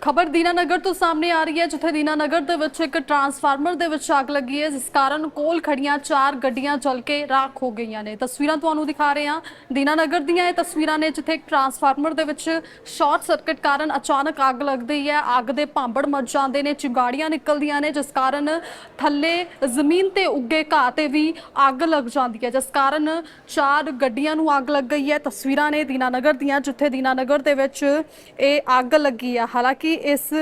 ਖਬਰ ਦੀਨਾਨਗਰ ਤੋਂ ਸਾਹਮਣੇ ਆ ਰਹੀ ਹੈ, ਜਿੱਥੇ ਦੀਨਾਨਗਰ ਦੇ ਵਿੱਚ ਇੱਕ ਟਰਾਂਸਫਾਰਮਰ ਦੇ ਵਿੱਚ ਅੱਗ ਲੱਗੀ ਹੈ, ਜਿਸ ਕਾਰਨ ਕੋਲ ਖੜੀਆਂ ਚਾਰ ਗੱਡੀਆਂ ਜਲ ਕੇ ਰਾਖ ਹੋ ਗਈਆਂ ਨੇ। ਤਸਵੀਰਾਂ ਤੁਹਾਨੂੰ ਦਿਖਾ ਰਹੇ ਹਾਂ। ਦੀਨਾਨਗਰ ਦੀਆਂ ਇਹ ਤਸਵੀਰਾਂ ਨੇ ਜਿੱਥੇ ਇੱਕ ਟਰਾਂਸਫਾਰਮਰ ਦੇ ਵਿੱਚ ਸ਼ਾਰਟ ਸਰਕਟ ਕਾਰਨ ਅਚਾਨਕ ਅੱਗ ਲੱਗਦੀ ਹੈ। ਅੱਗ ਦੇ ਭਾਂਬੜ ਮੱਚ ਜਾਂਦੇ ਨੇ, ਚਿਗਾੜੀਆਂ ਨਿਕਲਦੀਆਂ ਨੇ, ਜਿਸ ਕਾਰਨ ਥੱਲੇ ਜ਼ਮੀਨ ਤੇ ਉੱਗੇ ਘਾਹ ਤੇ ਵੀ ਅੱਗ ਲੱਗ ਜਾਂਦੀ ਹੈ। ਜਿਸ ਕਾਰਨ ਚਾਰ ਗੱਡੀਆਂ ਨੂੰ ਅੱਗ ਲੱਗ ਗਈ ਹੈ। ਤਸਵੀਰਾਂ ਨੇ ਦੀਨਾਨਗਰ ਦੀਆਂ, ਜਿੱਥੇ ਦੀਨਾਨਗਰ ਦੇ ਵਿੱਚ ਇਹ ਅੱਗ ਲੱਗੀ ਹੈ। ਹਾਲਾਂਕਿ ਇਸ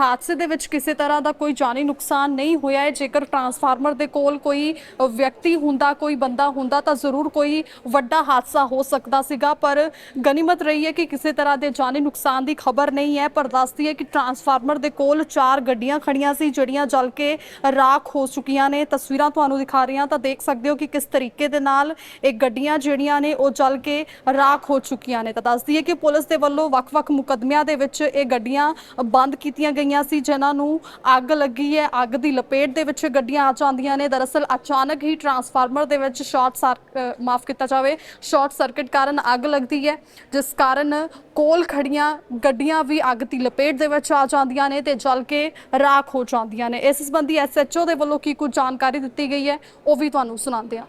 ਹਾਦਸੇ ਦੇ ਵਿੱਚ ਕਿਸੇ ਤਰ੍ਹਾਂ ਦਾ ਕੋਈ ਜਾਨੀ ਨੁਕਸਾਨ ਨਹੀਂ ਹੋਇਆ ਹੈ। ਜੇਕਰ ਟਰਾਂਸਫਾਰਮਰ ਦੇ ਕੋਲ ਕੋਈ ਵਿਅਕਤੀ ਹੁੰਦਾ, ਕੋਈ ਬੰਦਾ ਹੁੰਦਾ, ਤਾਂ ਜ਼ਰੂਰ ਕੋਈ ਵੱਡਾ ਹਾਦਸਾ ਹੋ ਸਕਦਾ ਸੀਗਾ। ਪਰ ਗਨੀਮਤ ਰਹੀ ਹੈ ਕਿ ਕਿਸੇ ਤਰ੍ਹਾਂ ਦੇ ਜਾਨੀ ਨੁਕਸਾਨ ਦੀ ਖਬਰ ਨਹੀਂ ਹੈ। ਪਰ ਦੱਸਦੀ ਹੈ ਕਿ ਟਰਾਂਸਫਾਰਮਰ ਦੇ ਕੋਲ ਚਾਰ ਗੱਡੀਆਂ ਖੜੀਆਂ ਸੀ, ਜਿਹੜੀਆਂ ਜਲ ਕੇ ਰਾਖ ਹੋ ਚੁੱਕੀਆਂ ਨੇ। ਤਸਵੀਰਾਂ ਤੁਹਾਨੂੰ ਦਿਖਾ ਰਹੀ ਹਾਂ ਤਾਂ ਦੇਖ ਸਕਦੇ ਹੋ ਕਿ ਕਿਸ ਤਰੀਕੇ ਦੇ ਨਾਲ ਇਹ ਗੱਡੀਆਂ ਜਿਹੜੀਆਂ ਨੇ, ਉਹ ਜਲ ਕੇ ਰਾਖ ਹੋ ਚੁੱਕੀਆਂ ਨੇ। ਤਾਂ ਦੱਸਦੀ ਹੈ ਕਿ ਪੁਲਿਸ ਦੇ ਵੱਲੋਂ ਵੱਖ-ਵੱਖ ਮੁਕੱਦਮਿਆਂ ਦੇ ਵਿੱਚ ਇਹ ਗੱਡੀਆਂ ਬੰਦ ਕੀਤੀਆਂ ਗਈਆਂ ਸੀ, ਜਿਨ੍ਹਾਂ ਨੂੰ ਅੱਗ ਲੱਗੀ ਹੈ। ਅੱਗ ਦੀ ਲਪੇਟ ਦੇ ਵਿੱਚ ਗੱਡੀਆਂ ਆ ਜਾਂਦੀਆਂ ਨੇ। ਦਰਅਸਲ ਅਚਾਨਕ ਹੀ ਟਰਾਂਸਫਾਰਮਰ ਦੇ ਵਿੱਚ ਸ਼ਾਰਟ ਮਾਫ ਕੀਤਾ ਜਾਵੇ, ਸ਼ਾਰਟ ਸਰਕਟ ਕਾਰਨ ਅੱਗ ਲੱਗਦੀ ਹੈ, ਜਿਸ ਕਾਰਨ ਕੋਲ ਖੜੀਆਂ ਗੱਡੀਆਂ ਵੀ ਅੱਗ ਦੀ ਲਪੇਟ ਦੇ ਵਿੱਚ ਆ ਜਾਂਦੀਆਂ ਨੇ ਤੇ ਜਲ ਕੇ ਰਾਖ ਹੋ ਜਾਂਦੀਆਂ ਨੇ। ਇਸ ਸੰਬੰਧੀ ਐਸਐਚਓ ਦੇ ਵੱਲੋਂ ਕੀ ਕੁਝ ਜਾਣਕਾਰੀ ਦਿੱਤੀ ਗਈ ਹੈ, ਉਹ ਵੀ ਤੁਹਾਨੂੰ ਸੁਣਾਉਂਦੇ ਹਾਂ।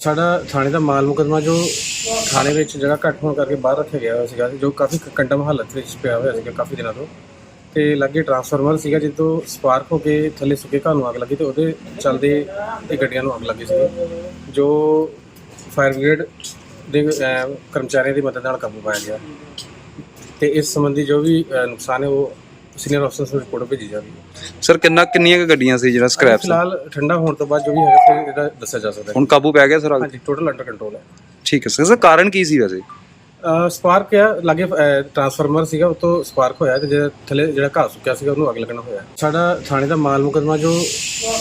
ਸਾਡਾ ਥਾਣੇ ਦਾ ਮਾਲ ਮੁਕਦਮਾ ਜੋ ਥਾਣੇ ਵਿੱਚ ਜਗ੍ਹਾ ਘੱਟ ਹੋਣ ਕਰਕੇ ਬਾਹਰ ਰੱਖਿਆ ਗਿਆ ਹੋਇਆ ਸੀਗਾ, ਜੋ ਕਾਫੀ ਕੰਡਮ ਹਾਲਤ ਵਿੱਚ ਪਿਆ ਹੋਇਆ ਸੀਗਾ ਕਾਫੀ ਦਿਨਾਂ ਤੋਂ, ਤੇ ਲੱਗੇ ਟਰਾਂਸਫਾਰਮਰ ਸੀਗਾ ਜਿੱਦੋਂ ਸਪਾਰਕ ਹੋ ਕੇ ਥੱਲੇ ਸੁੱਕੇ ਘਰ ਨੂੰ ਅੱਗ ਲੱਗੀ ਤੇ ਉਹਦੇ ਚਲਦੇ ਇਹ ਗੱਡੀਆਂ ਨੂੰ ਅੱਗ ਲੱਗੀ ਸੀ ਜੋ ਫਾਇਰ ਬ੍ਰਿਗੇਡ ਦੇ ਕਰਮਚਾਰੀਆਂ ਦੀ ਮਦਦ ਨਾਲ ਕਾਬੂ ਪਾਇਆ ਗਿਆ। ਤੇ ਇਸ ਸੰਬੰਧੀ ਜੋ ਵੀ ਨੁਕਸਾਨ ਹੈ ਉਹ ਸੀਨੀਅਰ ਅਫਸਰਸ ਨੂੰ ਰਿਪੋਰਟ ਭੇਜੀ ਜਾਵੇਗੀ ਸਰ ਕਿੰਨਾ ਕਿੰਨੀਆਂ ਕੁ ਗੱਡੀਆਂ ਸੀ ਜਿਹੜਾ ਸਕ੍ਰੈਪ ਸੀ? ਫਿਲਹਾਲ ਠੰਡਾ ਹੋਣ ਤੋਂ ਬਾਅਦ ਜੋ ਵੀ ਹੈਗਾ ਫਿਰ ਇਹਦਾ ਦੱਸਿਆ ਜਾ ਸਕਦਾ ਹੈ। ਹੁਣ ਕਾਬੂ ਪੈ ਗਿਆ ਸਰ ਅੱਗ? ਹਾਂਜੀ ਟੋਟਲ ਅੰਡਰ ਕੰਟਰੋਲ ਹੈ। ਠੀਕ ਹੈ ਸਰ ਸਰ ਕਾਰਨ ਕੀ ਸੀ ਵੈਸੇ? ਸਪਾਰਕ ਆ ਲਾਗੇ ਟਰਾਂਸਫਾਰਮਰ ਸੀਗਾ ਉਹ ਤੋਂ ਸਪਾਰਕ ਹੋਇਆ ਤੇ ਜਿਹੜਾ ਥੱਲੇ ਜਿਹੜਾ ਘਾਹ ਸੁੱਕਿਆ ਸੀਗਾ ਉਹਨੂੰ ਅੱਗ ਲੱਗਣਾ ਹੋਇਆ। ਸਾਡਾ ਥਾਣੇ ਦਾ ਮਾਲ ਮੁਕਦਮਾ ਜੋ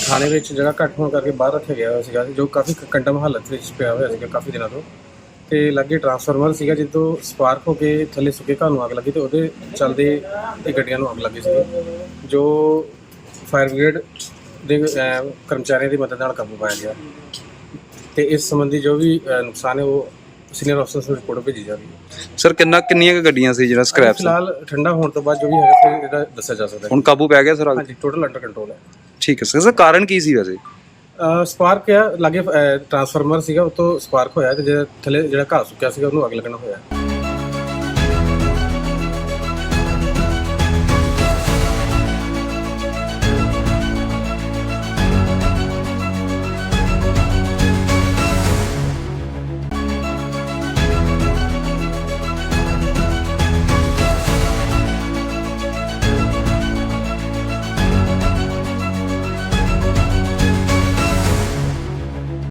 ਥਾਣੇ ਵਿੱਚ ਜਗ੍ਹਾ ਘੱਟ ਹੋਣ ਕਰਕੇ ਬਾਹਰ ਰੱਖਿਆ ਗਿਆ ਹੋਇਆ ਸੀਗਾ ਜੋ ਕਾਫੀ ਕੰਡਮ ਹਾਲਤ ਵਿੱਚ ਪਿਆ ਹੋਇਆ ਸੀਗਾ ਕਾਫੀ ਦਿਨਾਂ ਤੋਂ ਤੇ ਲੱਗੇ ਟਰਾਂਸਫਾਰਮਰ ਸੀਗਾ ਜਿੱਦੋਂ ਸਪਾਰਕ ਹੋ ਕੇ ਥੱਲੇ ਸੁੱਕੇ ਘਾਹ ਨੂੰ ਅੱਗ ਲੱਗੀ ਤੇ ਉਹਦੇ ਚੱਲਦੇ ਇਹ ਗੱਡੀਆਂ ਨੂੰ ਅੱਗ ਲੱਗੀ ਸੀ ਜੋ ਫਾਇਰ ਬ੍ਰਿਗੇਡ ਦੇ ਕਰਮਚਾਰੀਆਂ ਦੀ ਮਦਦ ਨਾਲ ਕਾਬੂ ਪਾਇਆ ਗਿਆ। ਤੇ ਇਸ ਸੰਬੰਧੀ ਜੋ ਵੀ ਨੁਕਸਾਨ ਹੈ ਉਹ ਸੀਨੀਅਰ ਅਫਸਰਸ ਨੂੰ ਰਿਪੋਰਟ ਭੇਜੀ ਜਾਵੇਗੀ ਸਰ ਕਿੰਨਾ ਕਿੰਨੀਆਂ ਕੁ ਗੱਡੀਆਂ ਸੀ ਜਿਹੜਾ ਸਕ੍ਰੈਪ ਸੀ? ਫਿਲਹਾਲ ਠੰਡਾ ਹੋਣ ਤੋਂ ਬਾਅਦ ਜੋ ਵੀ ਹੈਗਾ ਫਿਰ ਇਹਦਾ ਦੱਸਿਆ ਜਾ ਸਕਦਾ ਹੁਣ ਕਾਬੂ ਪੈ ਗਿਆ ਸਰ? ਹਾਂਜੀ ਟੋਟਲ ਅੰਡਰ ਕੰਟਰੋਲ ਹੈ। ਠੀਕ ਹੈ ਸਰ ਕਾਰਨ ਕੀ ਸੀ ਵੈਸੇ? ਸਪਾਰਕ ਆ, ਲਾਗੇ ਟਰਾਂਸਫਾਰਮਰ ਸੀਗਾ, ਉਹ ਤੋਂ ਸਪਾਰਕ ਹੋਇਆ ਤੇ ਜਿਹੜਾ ਥੱਲੇ ਜਿਹੜਾ ਘਾਹ ਸੁੱਕਿਆ ਸੀਗਾ, ਉਹਨੂੰ ਅੱਗ ਲੱਗਣਾ ਹੋਇਆ।